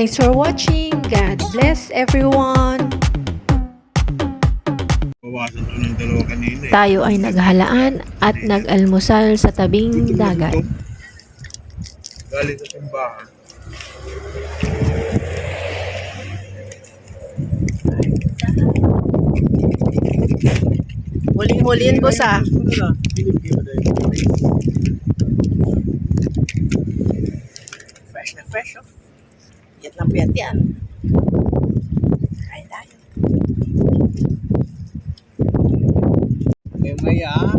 Thanks for watching. God bless everyone. Bawasan ko ng dalawa kanina eh. Tayo ay naghalaan at nag-almusal sa tabing dagat. Galing sa simbahan. Huling-huli yun, boss, ah. Fresh na fresh, oh. Na piyat yan. Kain tayo.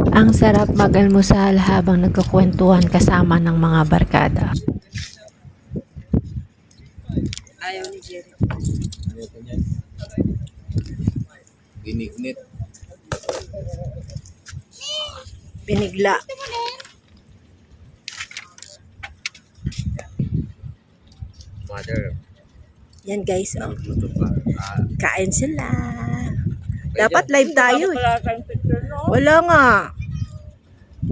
Ang sarap mag-almusal habang nagkakwentuhan kasama ng mga barkada. Ayaw ni Jerry. Ginignit. Binigla. Mother, Yan, guys, oh. Kain sila. Dapat live tayo, eh. Wala nga.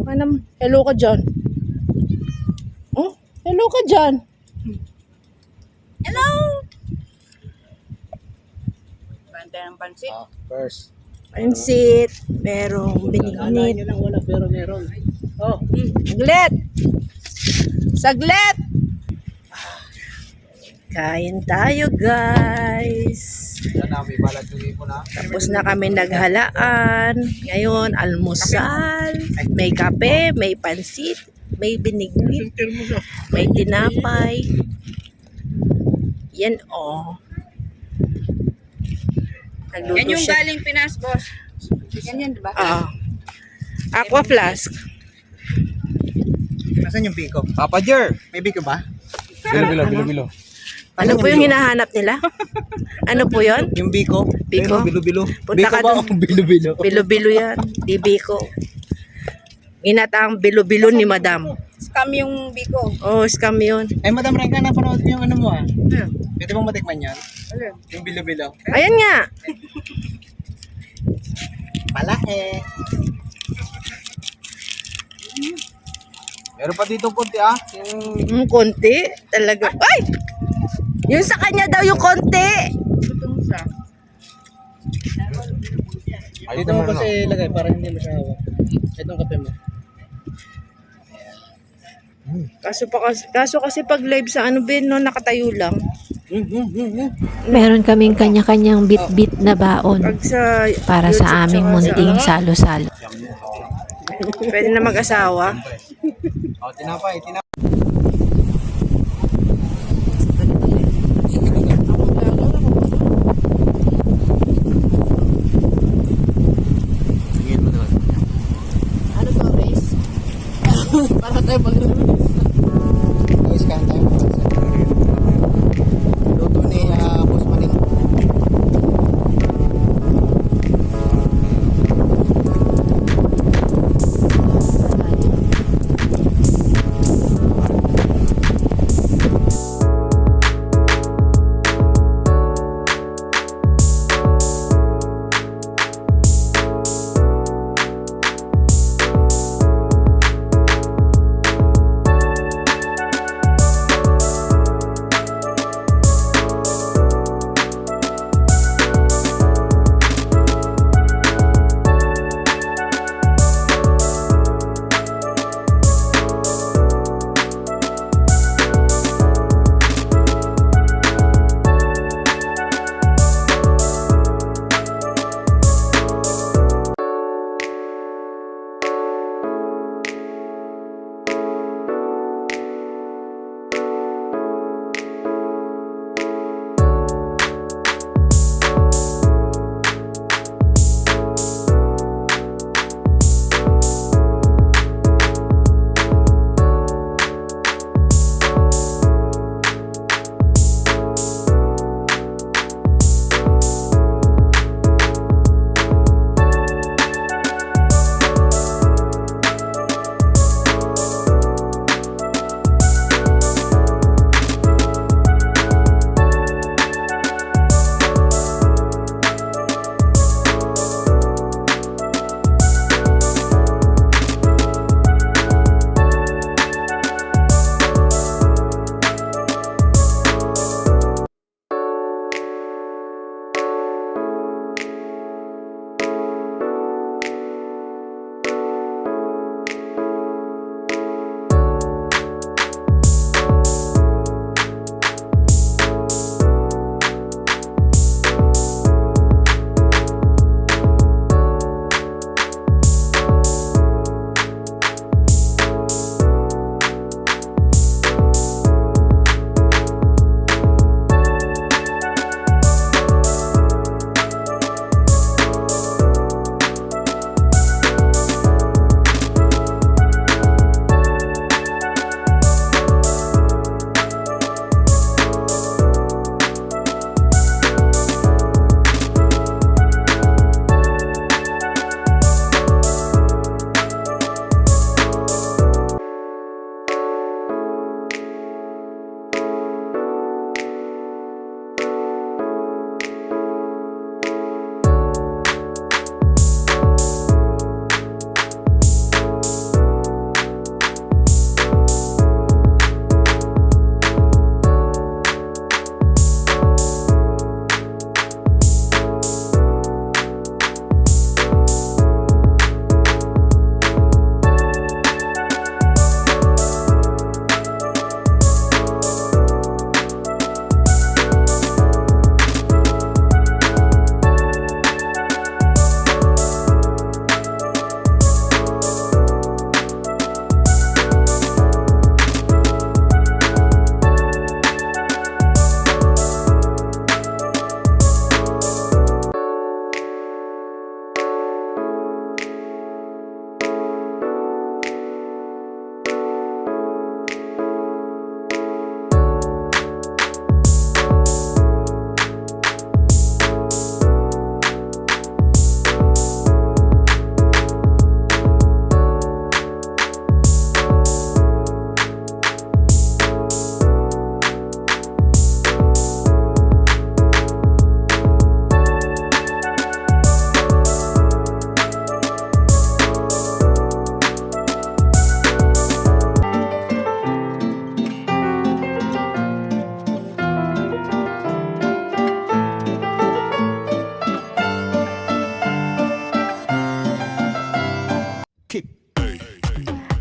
Anam, hello ka dyan. Oh, hello ka dyan. Hello! Bantay ng pansit. ah, first. Pansit. Merong binignit. lang wala pero meron. Oh, Saglit! Saglit! Kain tayo, guys. Tapos na kami naghalaan. Ngayon, almusal. May kape, may pansit, may ah. may tinapay. Yan, oh. Nagluto Yan yung siya. galing Pinas, boss. Yan yan, di ba? Ah. Aqua flask. Nasaan yung biko? Papa Jer! May biko ba? Bilo, bilo, bilo, bilo. Ano po yung hinahanap nila? Ano po yon? Yung biko? Biko? Bilo, bilo. Punta ka ba dun. bilo-bilo? Bilo-bilo yan. Di biko. Ginataang bilo-bilo ni madam. Scam yung biko. Oh, scam yun. Ay, Madam Renka, napanood ko yung ano mo ah. Pwede bang matikman yan? Yung bilo-bilo. Ayan nga. Pala eh. Meron pa dito konti ah. Yung Mm, konti. Talaga. Ay! Yung sa kanya daw yung konti. Dito mo kasi ilagay para hindi hawak. Itong kape mo. Kaso, pa, kasi- kaso kasi pag live sa ano bin, no, nakatayo lang. Mm, mm, mm, mm. Meron kaming kanya-kanyang bit-bit na baon sa para sa aming munting salo-salo. pwede na mag-asawa. Oh, tinapay, tinapay.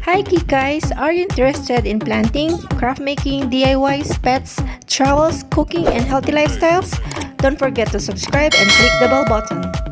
Hi guys! Are you interested in planting, craft making, DIYs, pets, travels, cooking, and healthy lifestyles? Don't forget to subscribe and click the bell button.